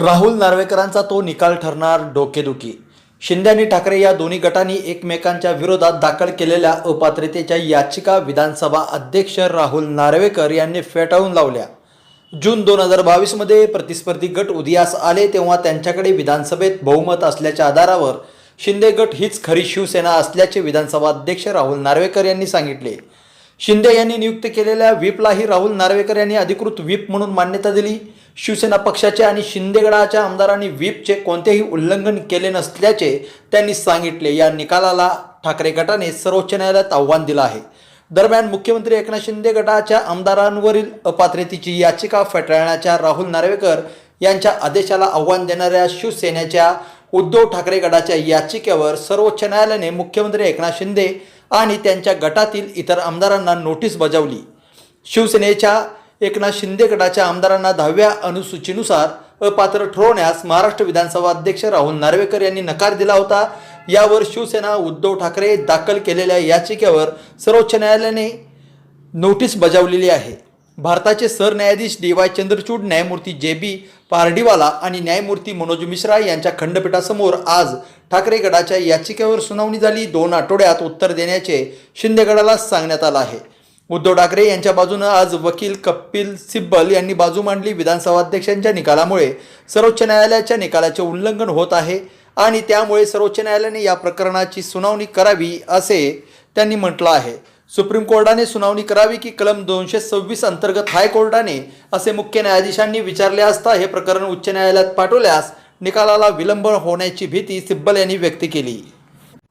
राहुल नार्वेकरांचा तो निकाल ठरणार डोकेदुखी. शिंदे आणि ठाकरे या दोन्ही गटांनी एकमेकांच्या विरोधात दाखल केलेल्या अपात्रतेच्या याचिका विधानसभा अध्यक्ष राहुल नार्वेकर यांनी फेटाळून लावल्या. जून दोन हजार बावीसमध्ये प्रतिस्पर्धी गट उदयास आले तेव्हा त्यांच्याकडे विधानसभेत बहुमत असल्याच्या आधारावर शिंदे गट हीच खरी शिवसेना असल्याचे विधानसभा अध्यक्ष राहुल नार्वेकर यांनी सांगितले. शिंदे यांनी नियुक्त केलेल्या व्हीपलाही राहुल नार्वेकर यांनी अधिकृत व्हीप म्हणून मान्यता दिली. शिवसेना पक्षाचे आणि शिंदेगडाच्या आमदारांनी व्हीपचे कोणतेही उल्लंघन केले नसल्याचे त्यांनी सांगितले. या निकालाला ठाकरे गटाने सर्वोच्च न्यायालयात आव्हान दिलं आहे. दरम्यान मुख्यमंत्री एकनाथ शिंदे गटाच्या आमदारांवरील अपात्रतेची याचिका फेटाळण्याच्या राहुल नार्वेकर यांच्या आदेशाला आव्हान देणाऱ्या शिवसेनेच्या उद्धव ठाकरे गटाच्या याचिकेवर सर्वोच्च न्यायालयाने मुख्यमंत्री एकनाथ शिंदे आणि त्यांच्या गटातील इतर आमदारांना नोटीस बजावली. शिवसेनेच्या एकनाथ शिंदे गटाच्या आमदारांना दहाव्या अनुसूचीनुसार अपात्र ठरवण्यास महाराष्ट्र विधानसभा अध्यक्ष राहुल नार्वेकर यांनी नकार दिला होता. यावर शिवसेना उद्धव ठाकरे दाखल केलेल्या याचिकेवर सर्वोच्च न्यायालयाने नोटीस बजावलेली आहे. भारताचे सरन्यायाधीश डी वाय चंद्रचूड न्यायमूर्ती जे बी पारडीवाला आणि न्यायमूर्ती मनोज मिश्रा यांच्या खंडपीठासमोर आज ठाकरे गटाच्या याचिकेवर सुनावणी झाली. दोन आठवड्यात उत्तर देण्याचे शिंदे गटाला सांगण्यात आलं आहे. उद्धव ठाकरे यांच्या बाजूनं आज वकील कपिल सिब्बल यांनी बाजू मांडली विधानसभा अध्यक्षांच्या निकालामुळे. सर्वोच्च न्यायालयाच्या निकालाचे उल्लंघन होत आहे आणि त्यामुळे सर्वोच्च न्यायालयाने या प्रकरणाची सुनावणी करावी असे त्यांनी म्हटलं आहे. सुप्रीम कोर्टाने सुनावणी करावी की कलम दोनशे सव्वीस अंतर्गत हायकोर्टाने असे मुख्य न्यायाधीशांनी विचारले असता हे प्रकरण उच्च न्यायालयात पाठवल्यास निकालाला विलंब होण्याची भीती सिब्बल यांनी व्यक्त केली.